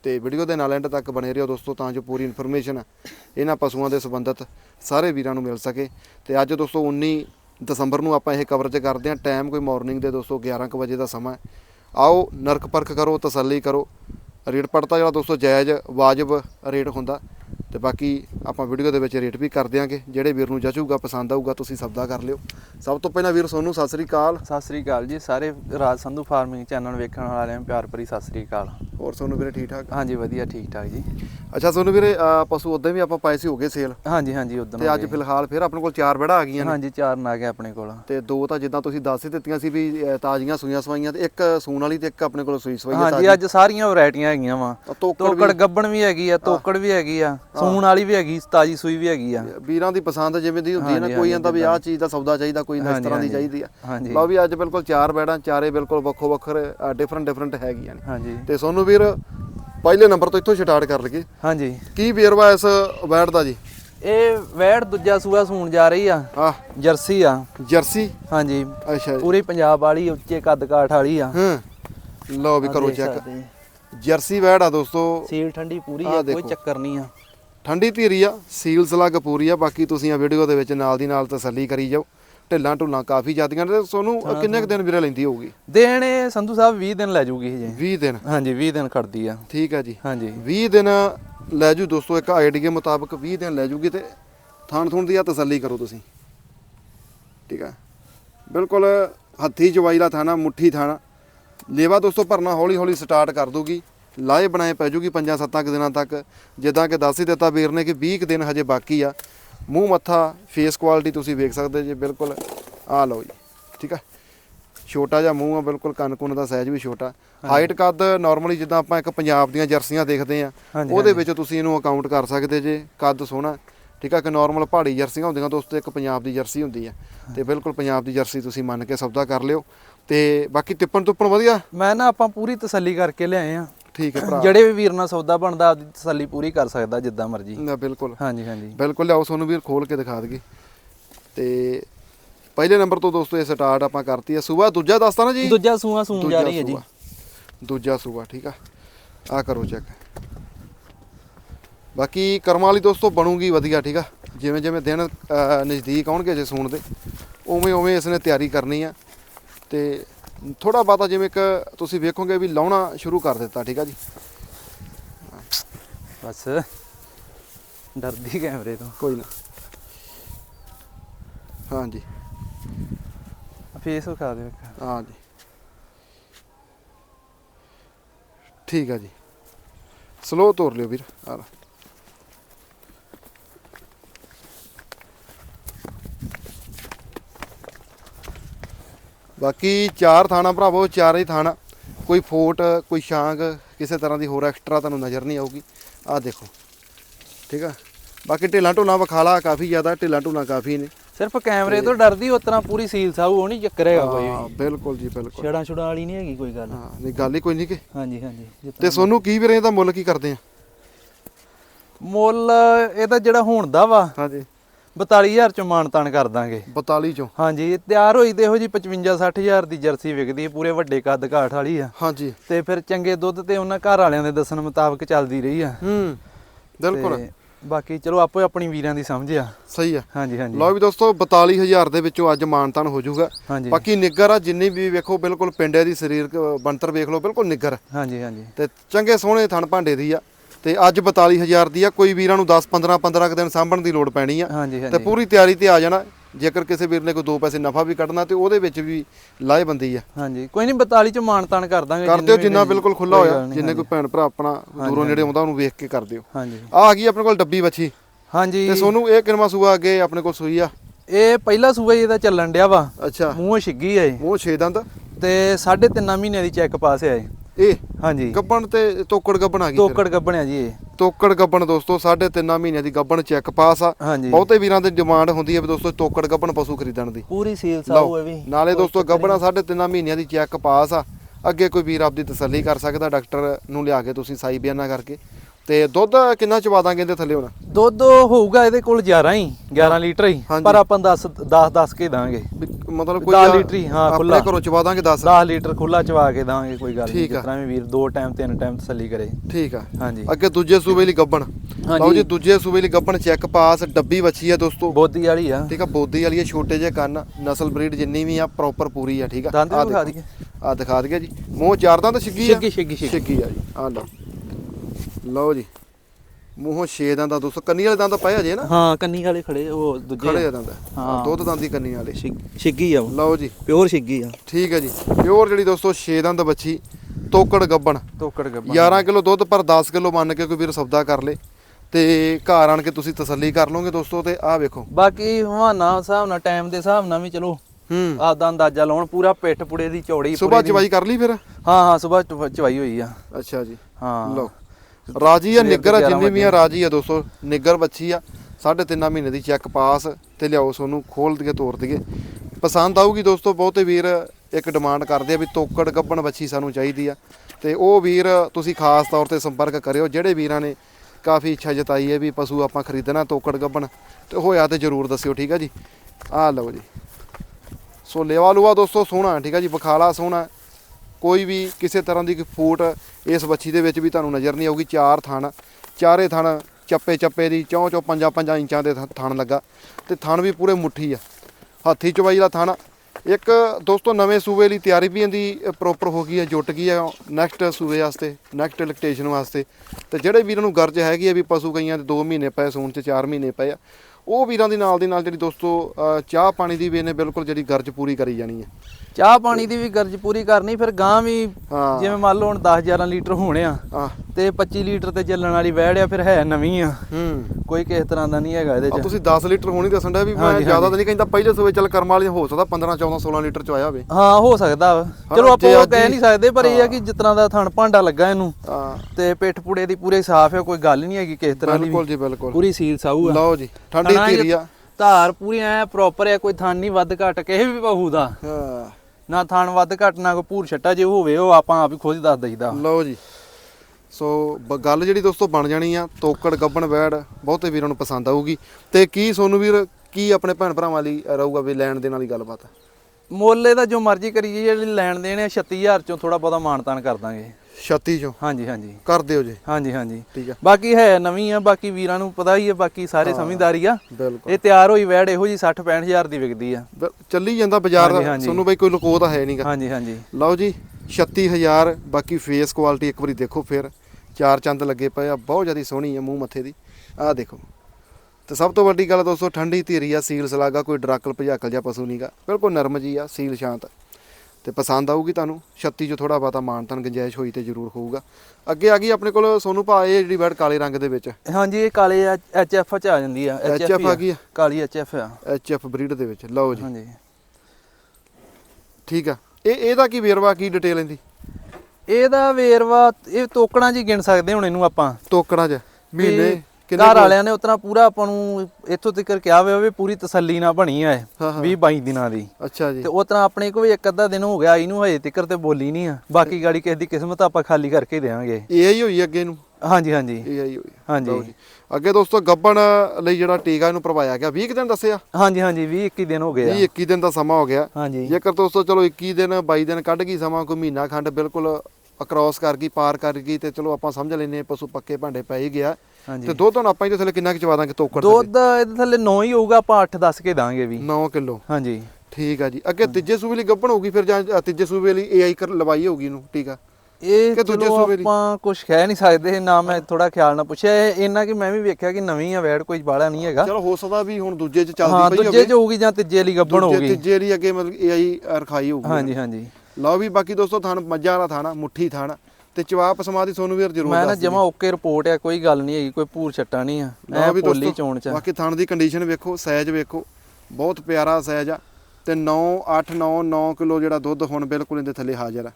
ਤੇ ਵੀਡੀਓ ਦੇ ਨਾਲ ਐਂਡ ਤੱਕ ਬਣੇ ਰਹੋ ਦੋਸਤੋ, ਤਾਂ ਜੋ ਪੂਰੀ ਇਨਫੋਰਮੇਸ਼ਨ ਇਹਨਾਂ ਪਸ਼ੂਆਂ ਦੇ ਸੰਬੰਧਿਤ ਸਾਰੇ ਵੀਰਾਂ ਨੂੰ ਮਿਲ ਸਕੇ। ਤੇ ਅੱਜ ਦੋਸਤੋ 19 ਦਸੰਬਰ ਨੂੰ ਆਪਾਂ ਇਹ ਕਵਰੇਜ ਕਰਦੇ ਹਾਂ। ਟਾਈਮ ਕੋਈ ਮਾਰਨਿੰਗ ਦੇ ਦੋਸਤੋ 11 ਕੁ ਵਜੇ ਦਾ ਸਮਾਂ ਆਓ, ਨਰਕ ਪਰਖ ਕਰੋ, ਤਸੱਲੀ ਕਰੋ। ਰੇਟ ਪੜਤਾ ਜਿਹੜਾ ਦੋਸਤੋ, ਜਾਇਜ਼, ਵਾਜਬ ਰੇਟ ਹੁੰਦਾ। ਤੇ ਬਾਕੀ ਆਪਾਂ ਵੀਡੀਓ ਦੇ ਵਿੱਚ ਰੇਟ ਵੀ ਕਰ ਦਿਆਂਗੇ। ਜਿਹੜੇ ਵੀਰ ਨੂੰ ਜਚੂਗਾ ਪਸੰਦ ਆਊਗਾ ਤੁਸੀਂ ਸਬਦਾ ਕਰ ਲਿਓ। ਸਭ ਤੋਂ ਪਹਿਲਾਂ ਵੀਰ ਸੋਨੂੰ ਸਤਿ ਸ੍ਰੀ ਅਕਾਲ। ਸਤਿ ਸ੍ਰੀ ਅਕਾਲ ਜੀ। ਸਾਰੇ ਰਾਜ ਸੰਧੂ ਫਾਰਮਿੰਗ ਚੈਨਲ ਵੇਖਣ ਵਾਲਿਆਂ ਨੂੰ ਪਿਆਰ ਭਰੀ ਸਤਿ ਸ੍ਰੀ ਅਕਾਲ। ਹੋਰ ਸੋਨੂੰ ਵੀਰੇ ਠੀਕ ਠਾਕ? ਹਾਂਜੀ ਵਧੀਆ ਠੀਕ ਠਾਕ ਜੀ। ਅੱਛਾ ਸੋਨੂੰ ਵੀਰੇ ਪਸ਼ੂ ਉਦੋਂ ਵੀ ਆਪਾਂ ਪਾਏ ਸੀ ਹੋ ਗਏ ਸੇਲ। ਹਾਂਜੀ ਹਾਂਜੀ ਉਦੋਂ ਤੇ ਅੱਜ ਫਿਲਹਾਲ ਫਿਰ ਆਪਣੇ ਕੋਲ ਚਾਰ ਬੜਾ ਆ ਗਈਆਂ ਨੇ। ਹਾਂਜੀ ਚਾਰ ਨਾਗ ਹੈ ਆਪਣੇ ਕੋਲ। ਤੇ ਦੋ ਤਾਂ ਜਿੱਦਾਂ ਤੁਸੀਂ ਦੱਸ ਹੀ ਦਿੱਤੀਆਂ ਸੀ ਵੀ ਤਾਜ਼ੀਆਂ ਸੂਈਆਂ ਸਵਾਈਆਂ ਤੇ ਇੱਕ ਸੂਣ ਵਾਲੀ ਤੇ ਇੱਕ ਆਪਣੇ ਕੋਲ ਸੂਈ ਸਵਾਈ ਹਾਂਜੀ ਅੱਜ ਸਾਰੀਆਂ ਵੈਰਾਈਟੀਆਂ ਹੈਗੀਆਂ ਵਾ। ਤੋਕੜ ਗੱਬਣ ਵੀ ਹੈਗੀ ਆ ਤੋਕੜ ਵੀ ਹੈਗੀ ਆ ਸੂਣ ਵਾਲੀ ਵੀ ਹੈਗੀ ਤਾਜੀ ਸੂਈ ਵੀ ਹੈਗੀ ਆ। ਵੀਰਾਂ ਦੀ ਪਸੰਦ ਜਿਵੇਂ ਦੀ ਹੁੰਦੀ ਹੈ ਨਾ ਕੋਈ ਆਂਦਾ ਵੀ ਆਹ ਚੀਜ਼ ਦਾ ਸੌਦਾ ਚਾਹੀਦਾ ਕੋਈ ਇਸ ਤਰ੍ਹਾਂ ਦੀ। ਚਾਹੀਦੀ ਆ। ਲਓ ਵੀ ਅੱਜ ਬਿਲਕੁਲ ਚਾਰ ਬੈੜਾਂ ਚਾਰੇ ਬਿਲਕੁਲ ਵੱਖੋ ਵੱਖਰੇ ਡਿਫਰੈਂਟ ਡਿਫਰੈਂਟ ਹੈਗੀਆਂ ਨੇ। ਹਾਂਜੀ। ਤੇ ਸੋਨੂੰ ਵੀਰ ਪਹਿਲੇ ਨੰਬਰ ਤੋਂ ਇੱਥੋਂ ਸਟਾਰਟ ਕਰ ਲਈਏ। ਹਾਂਜੀ। ਕੀ ਵੇਰਵਾ ਇਸ ਬੈੜ ਦਾ ਜੀ? ਇਹ ਵੈੜ ਦੂਜਾ ਸੂਆ ਸੂਣ ਜਾ ਰਹੀ ਆ। ਆ ਜਰਸੀ ਆ। ਜਰਸੀ? ਹਾਂਜੀ। ਅੱਛਾ ਜੀ। ਪੂਰੀ ਪੰਜਾਬ ਵਾਲੀ ਉੱਚੇ ਕੱਦ ਕਾਠ ਵਾਲੀ ਆ। ਹਾਂ। ਲਓ ਵੀ ਕਰੋ ਚੈੱਕ। ਜਰਸੀ ਬੈੜ ਆ ਦੋਸਤੋ। ਸੀਲ ਠੰਡੀ ਪੂਰੀ ਆ ਕੋਈ। ਚੱਕਰ ਨਹੀਂ ਆ। ਠੰਡੀ ਧੀਰੀ ਆ ਸੀਲ ਸਲੱਗ ਪੂਰੀ ਆ ਬਾਕੀ ਤੁਸੀਂ ਆ ਵੀਡੀਓ ਦੇ ਵਿੱਚ ਨਾਲ ਦੀ ਨਾਲ ਤਸੱਲੀ ਕਰੀ ਜਾਓ। ਢਿੱਲਾਂ ਢੁੱਲਾਂ ਕਾਫੀ ਜ਼ਿਆਦੀਆਂ ਨੇ ਤੇ ਸੋਨੂੰ ਕਿੰਨੇ ਕੁ ਦਿਨ ਵੀਰੇ ਲੈਂਦੀ ਹੋਊਗੀ? ਦੇਣ ਇਹ ਸੰਧੂ ਸਾਹਿਬ 20 ਦਿਨ ਲੈ ਜੂਗੀ ਹਜੇ। 20 ਦਿਨ? ਹਾਂਜੀ 20 ਦਿਨ ਖੜਦੀ ਆ। ਠੀਕ ਹੈ ਜੀ। ਹਾਂਜੀ। 20 ਦਿਨ ਲੈ ਜੂ ਦੋਸਤੋ ਇੱਕ ਆਈਡੀਏ ਮੁਤਾਬਕ 20 ਦਿਨ ਲੈ ਜੂਗੀ ਤੇ ਥਾਣ ਥੁਣ ਦੀ ਆ ਤਸੱਲੀ ਕਰੋ ਤੁਸੀਂ। ਠੀਕ ਹੈ ਬਿਲਕੁਲ ਹੱਥੀ ਚਵਾਈ ਦਾ ਥਾਣਾ ਮੁੱਠੀ ਥਾਣਾ। ਲੇਵਾ ਦੋਸਤੋ ਭਰਨਾ ਹੌਲੀ ਹੌਲੀ ਸਟਾਰਟ ਕਰ ਦੂਗੀ। ਲਾਏ ਬਣਾਏ ਪੈ ਜੂਗੀ ਪੰਜਾਂ ਸੱਤਾਂ ਕੁ ਦਿਨਾਂ ਤੱਕ। ਜਿੱਦਾਂ ਕਿ ਦੱਸ ਹੀ ਦਿੱਤਾ ਵੀਰ ਨੇ ਕਿ 20 ਕੁ ਦਿਨ ਹਜੇ ਬਾਕੀ ਆ। ਮੂੰਹ ਮੱਥਾ ਫੇਸ ਕੁਆਲਿਟੀ ਤੁਸੀਂ ਵੇਖ ਸਕਦੇ ਜੀ ਬਿਲਕੁਲ ਆ ਲਓ ਜੀ ਠੀਕ ਆ? ਛੋਟਾ ਜਿਹਾ ਮੂੰਹ ਆ ਬਿਲਕੁਲ ਕੰਨ ਕੁੰਨ ਦਾ ਸਾਈਜ਼ ਵੀ ਛੋਟਾ। ਹਾਈਟ ਕੱਦ ਨਾਰਮਲੀ ਜਿੱਦਾਂ ਆਪਾਂ ਇੱਕ ਪੰਜਾਬ ਦੀਆਂ ਜਰਸੀਆਂ ਦੇਖਦੇ ਆ ਉਹਦੇ ਵਿੱਚ ਤੁਸੀਂ ਇਹਨੂੰ ਅਕਾਊਂਟ ਕਰ ਸਕਦੇ ਜੇ ਕੱਦ ਸੋਹਣਾ ਠੀਕ ਆ? ਕਿ ਨਾਰਮਲ ਪਹਾੜੀ ਜਰਸੀਆਂ ਹੁੰਦੀਆਂ ਦੋਸਤੋ ਇੱਕ ਪੰਜਾਬ ਦੀ ਜਰਸੀ ਹੁੰਦੀ ਆ। ਤੇ ਬਿਲਕੁਲ ਪੰਜਾਬ ਦੀ ਜਰਸੀ ਤੁਸੀਂ ਮੰਨ ਕੇ ਸੌਦਾ ਕਰ ਲਿਓ। ਤੇ ਬਾਕੀ ਟਿੱਪਣ ਟੁੱਪਣ ਵਧੀਆ? ਮੈਂ ਨਾ ਆਪਾਂ ਪੂਰੀ ਤਸੱਲੀ ਕਰਕੇ ਲਿਆਏ ਆ। ਠੀਕ ਹੈ ਭਰਾ। ਜਿਹੜੇ ਵੀ ਵੀਰ ਨਾਲ ਸੌਦਾ ਬਣਦਾ ਆਪਦੀ ਤਸੱਲੀ ਪੂਰੀ ਕਰ ਸਕਦਾ ਜਿੱਦਾਂ ਮਰਜ਼ੀ। ਨਾ ਬਿਲਕੁਲ। ਹਾਂਜੀ ਹਾਂਜੀ। ਬਿਲਕੁਲ ਲਿਆਓ ਤੁਹਾਨੂੰ ਵੀਰ ਖੋਲ ਕੇ ਦਿਖਾ ਦਈਏ। ਤੇ ਪਹਿਲੇ ਨੰਬਰ ਤੋਂ ਦੋਸਤੋ ਇਹ ਸਟਾਰਟ ਆਪਾਂ ਕਰਤੀ ਹੈ ਸੂਬਾ ਦੂਜਾ ਦੱਸਤਾ ਨਾ ਜੀ। ਦੂਜਾ ਸੂਆ ਸੂਣ ਜਾ ਰਹੀ ਹੈ ਜੀ। ਸੂਆ। ਦੂਜਾ ਸੂਆ ਠੀਕ ਆ। ਆ ਕਰੋ ਚੈੱਕ ਬਾਕੀ ਕਰਮਾਂ ਵਾਲੀ ਦੋਸਤੋ ਬਣੂਗੀ ਵਧੀਆ ਠੀਕ ਆ। ਜਿਵੇਂ ਜਿਵੇਂ ਦਿਨ ਨਜ਼ਦੀਕ ਆਉਣਗੇ ਜੇ ਸੂਣ ਦੇ ਉਵੇਂ ਉਵੇਂ ਇਸ ਨੇ ਤਿਆਰੀ ਕਰਨੀ ਆ। ਤੇ ਥੋੜਾ ਬਾਤਾ ਜਿਵੇਂ ਇੱਕ ਤੁਸੀਂ ਵੇਖੋਗੇ ਵੀ ਲਾਉਣਾ ਸ਼ੁਰੂ ਕਰ ਦਿੱਤਾ ਠੀਕ ਆ ਜੀ? ਬਸ। ਡਰਦੀ ਕੈਮਰੇ ਤੋਂ। ਕੋਈ ਨਾ। ਹਾਂਜੀ। ਫੇਸ ਵਿਖਾ ਦਿਓ ਇੱਕ। ਹਾਂ ਜੀ ਠੀਕ ਆ ਜੀ। ਸਲੋ ਤੋਰ ਲਿਓ ਵੀਰ। ਆ ਬਾਕੀ ਚਾਰ ਥਾਣਾ ਭਰਾਵੋ ਚਾਰੇ ਹੀ ਥਾਣਾ। ਕੋਈ ਫੋਟ ਕੋਈ ਸ਼ਾਂਗ ਕਿਸੇ ਤਰ੍ਹਾਂ ਦੀ ਹੋਰ ਐਕਸਟਰਾ ਤੁਹਾਨੂੰ ਨਜ਼ਰ ਨਹੀਂ ਆਊਗੀ। ਆਹ ਦੇਖੋ। ਠੀਕ ਆ? ਬਾਕੀ ਢਿੱਲਾਂ ਢੋਲਾਂ ਵਿਖਾਲਾ ਕਾਫੀ ਜ਼ਿਆਦਾ ਢਿੱਲਾਂ ਢੋਲਾਂ ਕਾਫੀ ਨੇ। ਸਿਰਫ ਕੈਮਰੇ ਤੋਂ ਡਰਦੀ ਉਸ ਤਰ੍ਹਾਂ ਪੂਰੀ ਸੀਲ ਸਾਊ ਨਹੀਂ ਚੱਕਰ ਹੈਗਾ ਕੋਈ। ਹਾਂ ਬਿਲਕੁਲ ਜੀ ਬਿਲਕੁਲ। ਛੜਾਂ ਛੁੜਾਂ ਵਾਲੀ ਨਹੀਂ ਹੈਗੀ ਕੋਈ ਗੱਲ। ਹਾਂ ਨਹੀਂ ਗੱਲ ਹੀ ਕੋਈ ਨਹੀਂ ਕਿ। ਹਾਂਜੀ ਹਾਂਜੀ ਤੇ ਸੋਨੂੰ ਕੀ ਵੀਰੇ ਇਹਦਾ ਮੁੱਲ ਕੀ ਕਰਦੇ ਆ? ਮੁੱਲ ਇਹਦਾ ਜਿਹੜਾ ਹੁਣ ਦਾ ਵਾ। ਹਾਂਜੀ। 42000 ਚ ਮਾਨਤਾਨ ਕਰ ਦਾਂਗੇ। 42 ਚੋਂ। ਹਾਂਜੀ ਤਿਆਰ ਹੋਈ ਤੇ ਇਹੋ ਜੀ 55 60000 ਦੀ ਜਰਸੀ ਵਿਕਦੀ ਹੈ ਪੂਰੇ ਵੱਡੇ ਕੱਦ ਕਾਠ ਵਾਲੀ ਆ। ਹਾਂਜੀ। ਤੇ ਫਿਰ ਚੰਗੇ ਦੁੱਧ ਤੇ ਉਹਨਾਂ ਘਰ ਵਾਲਿਆਂ ਦੇ ਦੱਸਣ ਮੁਤਾਬਕ ਚੱਲਦੀ ਰਹੀ ਆ। ਹੂੰ ਬਿਲਕੁਲ। ਬਾਕੀ ਚਲੋ ਆਪੋ ਆਪਣੀ ਵੀਰਾਂ ਦੀ ਸਮਝ ਆ। ਸਹੀ ਆ। ਹਾਂਜੀ ਹਾਂਜੀ। ਲਓ ਵੀ ਦੋਸਤੋ 42000 ਦੇ ਵਿੱਚੋਂ ਅੱਜ ਮਾਨਤਾਨ ਹੋ ਜਾਊਗਾ। ਬਾਕੀ ਨਿੱਗਰ ਆ ਜਿੰਨੀ ਵੀ ਵੇਖੋ ਬਿਲਕੁਲ ਪਿੰਡੇ ਦੀ ਸਰੀਰਕ ਬਣਤਰ ਵੇਖ ਲਓ ਬਿਲਕੁਲ ਨਿੱਗਰ ਹਾਂਜੀ ਹਾਂਜੀ। ਤੇ ਚੰਗੇ ਸੋਹਣੇ ਥਣ ਭਾਂਡੇ ਦੀ ਆ। ਤੇ ਅੱਜ 42000 ਦੀ ਆ ਕੋਈ ਵੀਰਾਂ ਨੂੰ 10 15 15 ਕੁ ਦਿਨ ਸਾਂਭਣ ਦੀ ਲੋੜ ਪੈਣੀ ਆ। ਹਾਂਜੀ ਤੇ ਪੂਰੀ ਤਿਆਰੀ ਤੇ ਆ ਜਾਣਾ ਜੇਕਰ ਕਿਸੇ ਵੀਰ ਨੇ ਕੋਈ ਦੋ ਪੈਸੇ ਨਫਾ ਵੀ ਕੱਢਣਾ ਤੇ ਉਹਦੇ ਵਿੱਚ ਵੀ ਲਾਹੇਬੰਦੀ ਆ। ਹਾਂਜੀ ਕੋਈ ਨਹੀਂ 42 ਚ ਮਾਨ ਤਾਨ ਕਰ ਦਾਂਗੇ ਕਰ ਦਿਓ ਜਿੰਨਾ। ਬਿਲਕੁਲ ਖੁੱਲਾ ਹੋਇਆ ਜਿੰਨੇ ਕੋਈ ਭੈਣ ਭਰਾ ਆਪਣਾ ਦੂਰੋਂ ਨੇੜੇ ਆਉਂਦਾ ਉਹਨੂੰ ਵੇਖ ਕੇ ਕਰ ਦਿਓ। ਹਾਂਜੀ। ਆ ਆ ਗਈ ਆਪਣੇ ਕੋਲ ਡੱਬੀ ਬੱਚੀ ਹਾਂਜੀ। ਤੇ ਸੋਨੂੰ ਇਹ ਕਿਨਵਾ ਸੂਆ ਅੱਗੇ ਆਪਣੇ ਕੋਲ ਸੂਈ ਆ? ਇਹ ਪਹਿਲਾ ਸੂਆ ਇਹਦਾ ਚੱਲਣ ਡਿਆ ਵਾ। ਅੱਛਾ। ਮੂੰਹੋਂ ਛਿੱਗੀ ਆ ਇਹ। ਮੂੰਹ ਛੇ ਦੰਦ। ਤੇ 3.5 ਮਹੀਨੇ ਦੀ ਚੈੱਕ ਪਾਸ ਆ ਇਹ। ਇਹ ਹਾਂਜੀ। ਗੱਬਣ ਤੇ ਤੋਕੜ ਗੱਬਣ ਆ ਗਈ ਫਿਰ। ਤੋਕੜ ਗੱਬਣਿਆ ਜੀ ਇਹ। ਤੋਕੜ ਗੱਬਣ ਦੋਸਤੋ 3.5 ਮਹੀਨਿਆਂ ਦੀ ਗੱਬਣ ਚੈੱਕ ਪਾਸ ਆ। ਹਾਂਜੀ। ਬਹੁਤੇ ਵੀਰਾਂ ਦੀ ਡਿਮਾਂਡ ਹੁੰਦੀ ਹੈ ਵੀ ਦੋਸਤੋ ਤੋਕੜ ਗੱਬਣ ਪਸ਼ੂ ਖਰੀਦਣ ਦੀ। ਪੂਰੀ ਸੀਲ ਸਾਊ ਹੈ ਵੀ। ਨਾਲੇ ਦੋਸਤੋ ਗੱਬਣਾ 3.5 ਮਹੀਨਿਆਂ ਦੀ ਚੈੱਕ ਪਾਸ ਆ। ਅੱਗੇ ਕੋਈ ਵੀਰ ਆਪਦੀ ਤਸੱਲੀ ਕਰ ਸਕਦਾ ਡਾਕਟਰ ਨੂੰ ਲਿਆ ਕੇ ਤੁਸੀਂ ਸਾਈ ਬਿਆਨਾ ਕਰਕੇ। ਤੇ ਦੁੱਧ ਕਿੰਨਾ ਚਵਾ ਦਾਂਗੇ ਇਹਦੇ ਥੱਲੇ ਹੁਣ? ਦੁੱਧ ਹੋਊਗਾ ਇਹਦੇ ਕੋਲ 11 ਹੀ 11 ਲੀਟਰ ਹੀ ਹਾਂਜੀ। ਪਰ ਆਪਾਂ 10 10 10 ਕੇ ਦਾਂਗੇ। ਵੀ ਮਤਲਬ ਕੋਈ ਦਸ ਆ- ਲੀਟਰ ਹੀ, ਹਾਂ, ਆਪਣੇ ਖੁੱਲਾ। ਘਰੋਂ ਚਵਾ ਦਾਂਗੇ 10 10 ਲੀਟਰ ਖੁੱਲਾ ਚਵਾ ਕੇ ਦਾਂਗੇ ਕੋਈ ਗੱਲ ਨਹੀਂ ਠੀਕ ਆ। ਜਿਸ ਤਰ੍ਹਾਂ ਵੀ ਵੀਰ ਦੋ ਟਾਈਮ ਤਿੰਨ ਟਾਈਮ ਤਸੱਲੀ ਕਰੇ। ਠੀਕ ਆ। ਹਾਂਜੀ। ਅੱਗੇ ਦੂਜੇ ਸੂਬੇ ਲਈ ਗੱਬਣ। ਲਓ ਜੀ ਦੂਜੇ ਸੂਬੇ ਲਈ ਗੱਬਣ ਚੈੱਕ ਪਾਸ ਡੱਬੀ ਵੱਛੀ ਆ ਦੋਸਤੋ। ਬੋਦੀ ਵਾਲੀ ਆ। ਠੀਕ ਆ ਬੋਦੀ ਵਾਲੀ ਆ ਛੋਟੇ ਜਿਹੇ ਕੰਨ ਨਸਲ ਬਰੀਡ ਜਿੰਨੀ ਵੀ ਆ ਪ੍ਰੋਪਰ ਪੂਰੀ ਆ ਠੀਕ ਆ। ਦੰਦ ਵੀ ਵਿਖਾ। ਦਈਏ। ਆ ਦਿਖਾ ਦਈਏ ਜੀ। ਮੂੰਹ ਚਾਰ ਦੰਦ ਛਿੱਗੀ ਆ? ਛਿੱਗੀ ਛਿੱਗੀ ਛਿੱਗੀ। ਛਿੱਗੀ ਆ ਜੀ। ਆ ਲਓ। ਲਓ ਜੀ। ਮੂੰਹੋਂ ਛੇ ਦੰਦ ਆ ਦੋਸਤੋ ਕੰਨੀ ਵਾਲੇ ਦੰਦ ਪਏ ਹਜੇ ਨਾ। ਹਾਂ ਕੰਨੀ ਵਾਲੇ ਖੜੇ ਉਹ ਦੂਜੇ ਖੜੇ ਆ ਦੰਦ। ਹਾਂ। ਦੁੱਧ ਦੰਦ ਦੀ ਕੰਨੀ ਵਾਲੇ। ਛਿੱਗੀ ਆ ਲਓ ਜੀ। ਪਿਓਰ ਛਿੱਗੀ ਆ। ਠੀਕ ਹੈ ਜੀ। ਪਿਓਰ ਜਿਹੜੀ ਦੋਸਤੋ ਛੇ ਦੰਦ ਬੱਚੀ ਤੋਕੜ ਗੱਬਣ। ਤੋਕੜ ਗੱਬਾ 11 ਕਿਲੋ ਦੁੱਧ ਪਰ 10 ਕਿਲੋ ਮੰਨ ਕੇ ਕੋਈ ਵੀਰ ਸੌਦਾ ਕਰ ਲੇ। ਤੇ ਘਰ ਆਣ ਕੇ ਤੁਸੀਂ ਤਸੱਲੀ ਕਰ ਲਓਗੇ ਦੋਸਤੋ ਤੇ ਆਹ ਵੇਖੋ। ਬਾਕੀ ਹਵਾਨਾ ਹਿਸਾਬ ਨਾਲ ਟਾਈਮ ਦੇ ਹਿਸਾਬ ਨਾਲ ਵੀ ਚਲੋ। ਹੂੰ। ਆਪਦਾ ਅੰਦਾਜ਼ਾ ਲਾਉਣ ਪੂਰਾ ਪਿੱਠ ਪੁੜੇ ਦੀ ਚੌੜੀ ਸਵੇਰ ਦੀ- ਚਵਾਈ ਕਰ ਲਈ ਫਿਰ? ਹਾਂ ਹਾਂ ਸਵੇਰ ਚਵਾਈ ਹੋਈ ਆ। ਅੱਛਾ ਜੀ। ਹਾਂ। ਲਓ। ਰਾਜੀ ਆ ਨਿੱਗਰ ਆ 11 ਜਿੰਨੀ ਵੀ ਆ ਰਾਜੀ ਆ ਦੋਸਤੋ ਨਿੱਗਰ ਬੱਚੀ ਆ। ਸਾਢੇ ਤਿੰਨ ਮਹੀਨੇ ਦੀ ਚੈੱਕ ਪਾਸ ਤੇ ਲਿਆਓ ਸੋਨੂੰ ਖੋਲ ਦਈਏ ਤੋੜ ਦਈਏ। ਪਸੰਦ ਆਊਗੀ ਦੋਸਤੋ ਬਹੁਤੇ ਵੀਰ ਇੱਕ ਡਿਮਾਂਡ ਕਰਦੇ ਆ ਵੀ ਤੋਕੜ ਗੱਬਣ ਬੱਚੀ ਸਾਨੂੰ ਚਾਹੀਦੀ ਆ। ਤੇ ਉਹ ਵੀਰ ਤੁਸੀਂ ਖਾਸ ਤੌਰ ਤੇ ਸੰਪਰਕ ਕਰਿਓ ਜਿਹੜੇ ਵੀਰਾਂ ਨੇ ਕਾਫੀ ਇੱਛਾ ਜਤਾਈ ਹੈ ਵੀ ਪਸ਼ੂ ਆਪਾਂ ਖਰੀਦਣਾ ਤੋਕੜ ਗੱਬਣ ਤੇ ਹੋਇਆ ਤੇ ਜਰੂਰ ਦੱਸਿਓ ਠੀਕ ਆ ਜੀ? ਆਹ ਲਓ ਜੀ। ਸੋ ਲੇਵਾ ਲੂਆ ਦੋਸਤੋ ਸੋਹਣਾ ਠੀਕ ਆ ਜੀ? ਬਖਾਲਾ ਸੋਹਣਾ। ਕੋਈ ਵੀ ਕਿਸੇ ਤਰ੍ਹਾਂ ਦੀ ਕੋਈ ਫੂਟ ਇਸ ਵੱਛੀ ਦੇ ਵਿੱਚ ਵੀ ਤੁਹਾਨੂੰ ਨਜ਼ਰ ਨਹੀਂ ਆਊਗੀ। ਚਾਰ ਥਣ, ਚਾਰੇ ਥਣ ਚੱਪੇ ਚੱਪੇ ਦੀ, ਚੌਂ ਚੌਂ ਪੰਜਾਂ ਪੰਜਾਂ ਇੰਚਾਂ ਦੇ ਥ- ਥਣ ਲੱਗਾ। ਤੇ ਥਣ ਵੀ ਪੂਰੇ ਮੁੱਠੀ ਆ। ਹਾਥੀ ਚਵਾਈ ਦਾ ਥਣ। ਇੱਕ ਦੋਸਤੋ ਨਵੇਂ ਸੂਬੇ ਲਈ ਤਿਆਰੀ ਵੀ ਇਹਦੀ ਪ੍ਰੋਪਰ ਹੋ ਗਈ ਹੈ, ਜੁੱਟ ਗਈ ਹੈ। ਨੈਕਸਟ ਸੂਬੇ ਵਾਸਤੇ ਨੈਕਸਟ ਇਲੈਕਟੇਸ਼ਨ ਵਾਸਤੇ। ਤੇ ਜਿਹੜੇ ਵੀਰਾਂ ਨੂੰ ਗਰਜ ਹੈਗੀ ਹੈ ਵੀ ਪਸ਼ੂ ਕਈਆਂ ਦੇ 2 ਮਹੀਨੇ ਪਏ, ਸੂਣ ਚ 4 ਮਹੀਨੇ ਪਏ ਆ, ਉਹ ਵੀਰਾਂ ਦੀ ਨਾਲ ਦੀ ਨਾਲ ਜਿਹੜੀ ਦੋਸਤੋ ਚਾਹ ਪਾਣੀ ਦੀ ਵੀ ਇਹਨੇ ਬਿਲਕੁਲ ਜਿਹੜੀ ਗਰਜ ਪੂਰੀ ਕਰੀ ਜਾਣੀ ਹੈ। ਚਾਹ ਪਾਣੀ ਦੀ ਵੀ ਗਰਜ ਪੂਰੀ ਕਰਨੀ ਫਿਰ ਗਾਂ ਵੀ ਹਾਂ। ਜਿਵੇਂ ਮੰਨ ਲਓ ਹੁਣ 10 11 ਲੀਟਰ ਹੋਣੇ ਆ ਆ ਤੇ 25 ਲੀਟਰ ਤੇ ਚੱਲਣ ਵਾਲੀ ਵਹਿੜ ਆ ਫਿਰ ਹੈ ਨਵੀਂ ਆ। ਹੂੰ। ਕੋਈ ਕਿਸੇ ਤਰ੍ਹਾਂ ਦਾ ਨਹੀਂ ਹੈਗਾ ਇਹਦੇ ਆ ਚ। ਤੁਸੀਂ 10 ਲੀਟਰ ਹੋਣੀ ਦੱਸਣ ਦਾ ਵੀ ਮੈਂ ਹਾਂਜੀ, ਜ਼ਿਆਦਾ। ਤਾਂ ਨਹੀਂ ਕਹਿੰਦਾ ਪਹਿਲੇ ਸੂਬੇ ਚੱਲ ਕਰਮ ਵਾਲੀ ਹੋ ਸਕਦਾ 15 14 16 ਲੀਟਰ ਚ ਆਇਆ ਹੋਵੇ ਹਾਂ ਹੋ ਸਕਦਾ ਵਾ। ਚਲੋ ਜੇ ਆਪਾਂ ਉਹ ਅੱਜ ਕਹਿ ਹੀ- ਨਹੀਂ ਸਕਦੇ ਪਰ ਇਹ ਆ ਕਿ ਜਿਸ ਤਰ੍ਹਾਂ ਦਾ ਥਣ ਭਾਂਡਾ ਲੱਗਾ ਇਹਨੂੰ ਹਾਂ। ਤੇ ਪਿੱਠ ਪੁੜੇ ਦੀ ਪੂਰੇ ਸਾਫ਼ ਹੈ ਕੋਈ ਗੱਲ ਨਹੀਂ ਹੈਗੀ ਕਿਸੇ ਤਰ੍ਹਾਂ ਦੀ ਬਿਲਕੁਲ ਵੀ। ਜੀ ਬਿਲਕੁਲ। ਪੂਰੀ ਸੀਲ ਸਾਊ ਆ। ਲਓ ਜੀ ਠੰਡੀ ਧੀਰੀ ਆ। ਧਾਰ ਪੂਰੀ ਐ ਪ੍ਰੋਪਰ ਹੈ ਕੋਈ ਥਣ ਨਹੀਂ ਵੱਧ ਘਟ ਕਿਸੇ ਵੀ ਬਹੂ ਦਾ। ਹਾਂ। ਨਾ ਥਣ ਵੱਧ ਘਟ ਨਾ ਕੋਈ ਭੂਰ ਛੱਟਾ ਜੇ ਹੋਵੇ ਉਹ ਆਪਾਂ ਆਪ ਹੀ ਖੁਦ ਦੱਸ ਦਈਦਾ। ਲਓ ਜੀ। ਸੋ ਗੱਲ ਜਿਹੜੀ ਦੋਸਤੋ ਬਣ ਜਾਣੀ ਆ ਤੋਕੜ ਗੱਬਣ ਵੈੜ ਬਹੁਤੇ ਵੀਰਾਂ ਨੂੰ ਪਸੰਦ ਆਊਗੀ। ਤੇ ਕੀ ਸੋਨੂੰ ਵੀਰ ਕੀ ਆਪਣੇ ਭੈਣ ਭਰਾਵਾਂ ਲਈ ਰਹੂਗਾ ਵੀ ਲੈਣ ਦੇਣ ਵਾਲੀ ਗੱਲਬਾਤ? ਮੁੱਲ ਇਹਦਾ ਜੋ ਮਰਜ਼ੀ ਕਰੀਏ ਜਿਹੜੀ ਲੈਣ ਦੇਣ ਆ 36000 ਚੋਂ ਥੋੜਾ ਬਹੁਤਾ ਮਾਨਤਾਨ ਕਰ ਦਾਂਗੇ। 36 ਚੋਂ? ਹਾਂਜੀ ਹਾਂਜੀ। ਕਰ ਦਿਓ ਜੀ। ਹਾਂਜੀ ਹਾਂਜੀ। ਠੀਕ ਆ। ਬਾਕੀ ਹੈ ਨਵੀਂ ਆ ਬਾਕੀ ਵੀਰਾਂ ਨੂੰ ਪਤਾ ਹੀ ਹੈ ਬਾਕੀ ਸਾਰੇ ਸਮਝਦਾਰੀ ਆ। ਬਿਲਕੁਲ। ਇਹ ਤਿਆਰ ਹੋਈ ਵੈੜ ਇਹੋ ਜੀ 60 65000 ਦੀ ਵਿਕਦੀ ਆ। ਚੱਲੀ ਜਾਂਦਾ ਬਾਜ਼ਾਰ। ਤੁਹਾਨੂੰ ਬਈ ਕੋਈ ਲੁਕੋ ਤਾਂ ਹੈ ਨਹੀਂਗਾ ਹਾਂਜੀ ਹਾਂਜੀ। ਲਓ ਜੀ 36000 ਬਾਕੀ ਫੇਸ ਕੁਆਲਿਟੀ ਇੱਕ ਵਾਰੀ ਦੇਖੋ ਫਿਰ। ਚਾਰ ਚੰਦ ਲੱਗੇ ਪਏ ਆ ਬਹੁਤ ਜ਼ਿਆਦਾ ਸੋਹਣੀ ਆ ਮੂੰਹ ਮੱਥੇ ਦੀ। ਆਹ ਦੇਖੋ। ਤੇ ਸਭ ਤੋਂ ਵੱਡੀ ਗੱਲ ਦੋਸਤੋ ਠੰਡੀ ਧੀਰੀ ਆ ਸੀਲ ਸਲਾਗਾ ਕੋਈ ਡਰਾਕਲ ਭਜਾਕਲ ਜਿਹਾ ਪਸ਼ੂ ਨਹੀਂਗਾ ਬਿਲਕੁਲ ਨਰਮ ਜੀ ਆ ਸੀਲ ਸ਼ਾਂਤ। ਤੇ ਪਸੰਦ ਆਊਗੀ ਤੁਹਾਨੂੰ 36 ਚ ਥੋੜਾ ਬਾਤਾ ਮਾਨਤਨ ਗੁੰਜਾਇਸ਼ ਹੋਈ ਤੇ ਜ਼ਰੂਰ ਹੋਊਗਾ। ਅੱਗੇ ਆ ਗਈ ਆਪਣੇ ਕੋਲ ਸੋਨੂੰ ਭਾ ਇਹ ਜਿਹੜੀ ਬੈਡ ਕਾਲੇ ਰੰਗ ਦੇ ਵਿੱਚ। ਹਾਂਜੀ ਇਹ ਕਾਲੇ ਐਚ ਐਫ ਚ ਆ ਜਾਂਦੀ ਆ HF ਹੀ ਆ। ਗਈ ਆ? ਕਾਲੀ ਐਚ ਐਫ ਆ। ਐਚ ਐਫ ਬਰੀਡ ਦੇ ਵਿੱਚ ਲਓ ਜੀ। ਹਾਂਜੀ। ਠੀਕ ਆ। ਇਹ ਇਹਦਾ ਕੀ ਵੇਰਵਾ ਕੀ ਡਿਟੇਲ ਇਹਦੀ? ਇਹਦਾ ਵੇਰਵਾ ਇਹ ਤੋਕੜਾਂ ਹੀ ਗਿਣ ਸਕਦੇ ਹੁਣ ਇਹਨੂੰ ਆਪਾਂ। ਤੋਕੜਾਂ 'ਚ ਮਹੀਨੇ। ਘਰ ਵਾਲਿਆਂ ਨੇ ਉਤਨਾ ਪੂਰਾ ਆਪਾਂ ਨੂੰ ਇੱਥੋਂ ਤੱਕ ਕਿਹਾ ਹੋਇਆ ਵੀ ਪੂਰੀ ਤਸੱਲੀ ਨਾਲ ਬਣੀ ਆ ਇਹ ਹਾਂ, ਹਾਂ। 20 22 ਦਿਨਾਂ ਦੀ। ਅੱਛਾ ਜੀ। ਤੇ ਉਤਨਾ ਆਪਣੇ ਕੋ ਵੀ ਇੱਕ ਅੱਧਾ ਦਿਨ ਹੋ ਗਿਆ ਇਹਨੂੰ ਹਜੇ ਤੱਕ ਤੇ ਬੋਲੀ ਨਹੀਂ ਆ। ਬਾਕੀ ਗਾੜੀ ਕਿਸੇ ਦੀ ਕਿਸਮਤ ਆਪਾਂ ਖਾਲੀ ਕਰਕੇ ਦੇਵਾਂਗੇ। ਇਹ ਹੀ ਹੋਈ ਅੱਗੇ ਨੂੰ ਹਾਂਜੀ ਹਾਂਜੀ। ਇਹ ਹੀ ਹੋਈ ਹਾਂਜੀ। ਅੱਗੇ ਦੋਸਤੋ ਗੱਬਣ ਲਈ ਜਿਹੜਾ ਟੀਕਾ ਇਹਨੂੰ ਪ੍ਰਵਾਇਆ ਗਿਆ 20 ਕੁ ਦਿਨ ਦੱਸਿਆ? ਹਾਂਜੀ ਹਾਂਜੀ 20 21 ਦਿਨ ਹੋ ਗਏ ਆ। 20 21 ਦਿਨ ਦਾ ਸਮਾਂ ਹੋ ਗਿਆ। ਹਾਂਜੀ। ਜੇਕਰ ਦੋਸਤੋ ਚਲੋ 21 ਦਿਨ 22 ਦਿਨ ਕੱਢ ਗਈ ਸਮਾਂ ਕੋਈ ਮਹੀਨਾ ਖੰਡ ਬਿਲਕੁਲ ਅਕ੍ਰੋਸ ਕਰ ਗਈ ਪਾਰ ਕਰ ਗਈ ਤੇ ਚਲੋ ਆਪਾਂ ਸਮਝ ਲੈਨੇ ਪਸ਼ੂ ਪੱਕੇ ਭਾਂਡੇ ਪੈ ਹੀ ਗਿਆ। ਤੇ ਦੁੱਧ ਹੁਣ ਆਪਾਂ ਇਹਦੇ ਥੱਲੇ ਕਿੰਨਾ ਕੁ ਚਵਾ ਦਾਂਗੇ ਤੋਕੜ ਦੁੱਧ ਇਹਦੇ ਥੱਲੇ 9 ਹੀ ਹੋਊਗਾ ਆਪਾਂ 8 10 ਕੇ ਦਾਂਗੇ ਵੀ। 9 ਕਿਲੋ। ਹਾਂਜੀ। ਠੀਕ ਆ ਜੀ। ਅੱਗੇ ਤੀਜੇ ਸੂਬੇ ਲਈ ਗੱਭਣ ਹੋਊਗੀ ਫਿਰ ਜਾਂ ਤੀਜੇ ਸੂਬੇ ਲਈ ਏਆਈ ਕਰ ਲਵਾਈ ਹੋਊਗੀ ਇਹਨੂੰ ਠੀਕ ਆ? ਇਹ ਕਿ ਦੂਜੇ ਸੂਬੇ ਦੀ? ਆਪਾਂ ਕੁਝ ਕਹਿ ਨਹੀਂ ਸਕਦੇ ਨਾ ਮੈਂ ਥੋੜਾ ਖਿਆਲ ਨਾਲ ਪੁੱਛਿਆ। ਇਹ ਇੰਨਾ ਕਿ ਮੈਂ ਵੀ ਵੇਖਿਆ ਕਿ ਨਵੀਂ ਆ ਵੈੜ ਕੋਈ ਬਾੜਾ ਨਹੀਂ ਹੈਗਾ। ਚਲੋ ਹੋ ਸਕਦਾ ਵੀ ਹੁਣ ਦੂਜੇ ਚ ਹਾਂ ਚੱਲਦੀ ਪਈ ਦੂਜੇ ਚ ਹੋਊਗੀ ਜਾਂ ਤੀਜੇ ਲਈ ਗੱਬਣ ਹੋਊਗੀ। ਤੀਜੇ ਲਈ ਅੱਗੇ ਮਤਲਬ ਏਆਈ ਰਖਾਈ ਹੋਊਗੀ। ਹਾਂਜੀ ਹਾਂਜੀ। ਲਓ ਵੀ ਬਾਕੀ ਦੋਸਤੋ ਥਾਣ ਮੱਝਾਂ ਵਾਲਾ ਥਾਣਾ ਮੁੱਠੀ ਥਾਣਾ ਤੇ ਚਵਾਪ ਸਮਾਦੀ ਤੁਹਾਨੂੰ ਵੀਰ ਜ਼ਰੂਰ ਮੈਂ ਨਾ। ਜਮਾ ਓਕੇ ਰਿਪੋਰਟ ਆ ਕੋਈ ਗੱਲ ਨਹੀਂ ਹੈਗੀ ਕੋਈ ਭੂਰ ਛੱਟਾ ਨਹੀਂ ਆ ਐ ਵੀ ਪੋਲੀ ਚੋਣ ਚ ਬਾਕੀ ਥਣ ਦੀ ਕੰਡੀਸ਼ਨ ਵੇਖੋ ਸਾਈਜ਼ ਵੇਖੋ ਬਹੁਤ ਪਿਆਰਾ ਸਾਈਜ਼ ਆ ਤੇ 9 8 9 9 ਕਿਲੋ ਜਿਹੜਾ ਦੁੱਧ ਹੁਣ ਬਿਲਕੁਲ ਇਹਦੇ ਥੱਲੇ ਹਾਜ਼ਰ ਆ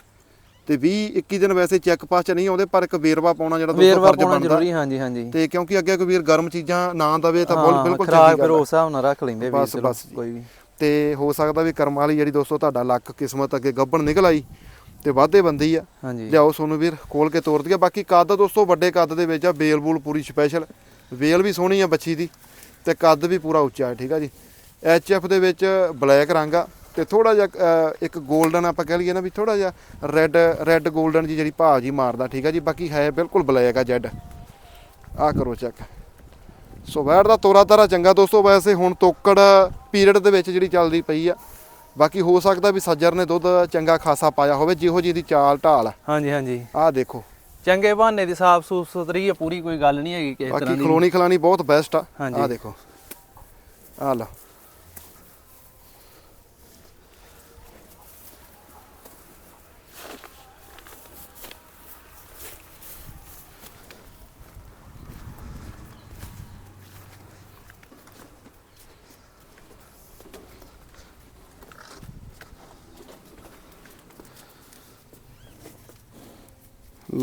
ਤੇ 20 21 ਦਿਨ ਵੈਸੇ ਚੈੱਕ ਪਾਸ ਚ ਨਹੀਂ ਆਉਂਦੇ ਪਰ ਇੱਕ ਵੇਰਵਾ ਪਾਉਣਾ ਜਿਹੜਾ ਦੋਸਤੋ ਫਰਜ਼ ਬਣਦਾ ਜ਼ਰੂਰੀ ਹਾਂਜੀ ਹਾਂਜੀ ਤੇ ਕਿਉਂਕਿ ਅੱਗੇ ਕੋਈ ਵੀਰ ਗਰਮ ਚੀਜ਼ਾਂ ਨਾ ਦਵੇ ਤਾਂ ਬਿਲਕੁਲ ਚੰਗੀ ਫਿਰ ਗੱਲ ਆ। ਉਸ ਹਿਸਾਬ ਨਾਲ ਰੱਖ ਲੈਂਦੇ ਵੀ ਬਸ, ਚਲੋ ਬਸ ਜੀ। ਕੋਈ ਵੀ ਤੇ ਹੋ ਸਕਦਾ ਵੀ ਕਰਮ ਵਾਲੀ ਜਿਹੜੀ ਦੋਸਤੋ ਤੁਹਾਡਾ ਲੱਕ ਕਿਸਮਤ ਅੱਗੇ ਗੱਬਣ ਨਿਕਲ ਆਈ ਤੇ ਵਾਧੇ ਬੰਦੀ ਆ। ਹਾਂਜੀ। ਲਿਆਓ ਸੋਨੂੰ ਵੀਰ ਖੋਲ ਕੇ ਤੋਰ ਦਈਏ। ਬਾਕੀ ਕੱਦ ਦੋਸਤੋ ਵੱਡੇ ਕੱਦ ਦੇ ਵਿੱਚ ਆ ਬੇਲ ਬੂਲ ਪੂਰੀ ਸਪੈਸ਼ਲ ਵੇਲ ਵੀ ਸੋਹਣੀ ਆ ਬੱਚੀ ਦੀ ਤੇ ਕੱਦ ਵੀ ਪੂਰਾ ਉੱਚਾ ਹੈ ਠੀਕ ਆ ਜੀ। ਐਫ ਦੇ ਵਿੱਚ ਬਲੈਕ ਰੰਗ ਆ ਤੇ ਥੋੜਾ ਜਿਹਾ ਇੱਕ 골ਡਨ ਆਪਾਂ ਕਹਿ ਲਈਏ ਨਾ ਵੀ ਥੋੜਾ ਜਿਹਾ ਰੈੱਡ ਰੈੱਡ 골ਡਨ ਜੀ ਜਿਹੜੀ ਭਾਵ ਜੀ ਮਾਰਦਾ ਠੀਕ ਆ ਜੀ। ਬਾਕੀ ਹੈ ਬਿਲਕੁਲ ਬਲੈਕ ਆ ਜੈਡ ਆ ਕਰੋ ਚੈੱਕ ਸੋ ਵੈੜ ਦਾ ਤੋਰਾ ਤਾਰਾ ਚੰਗਾ ਦੋਸਤੋ ਵੈਸੇ ਹੁਣ ਤੋਕੜ ਪੀਰੀਅਡ ਦੇ ਵਿੱਚ ਜਿਹੜੀ ਚੱਲਦੀ ਪਈ ਆ ਬਾਕੀ ਹੋ ਸਕਦਾ ਵੀ ਸੱਜਰ ਨੇ ਦੁੱਧ ਚੰਗਾ ਖਾਸਾ ਪਾਇਆ ਹੋਵੇ ਜਿਹੋ ਜੀ ਦੀ ਚਾਲ ਢਾਲ ਆ। ਹਾਂਜੀ ਹਾਂਜੀ। ਆਹ ਦੇਖੋ। ਚੰਗੇ ਬਹਾਨੇ ਦੀ ਸਾਫ਼ ਸੂਫ ਸੁਥਰੀ ਆ ਪੂਰੀ ਕੋਈ ਗੱਲ ਨਹੀਂ ਹੈਗੀ ਕਿਸੇ ਤਰ੍ਹਾਂ ਬਾਕੀ ਦੀ। ਖਲੋਣੀ ਖਲਾਣੀ ਬਹੁਤ ਬੈਸਟ ਆ। ਆਹ ਦੇਖੋ। ਆਹ ਲਓ।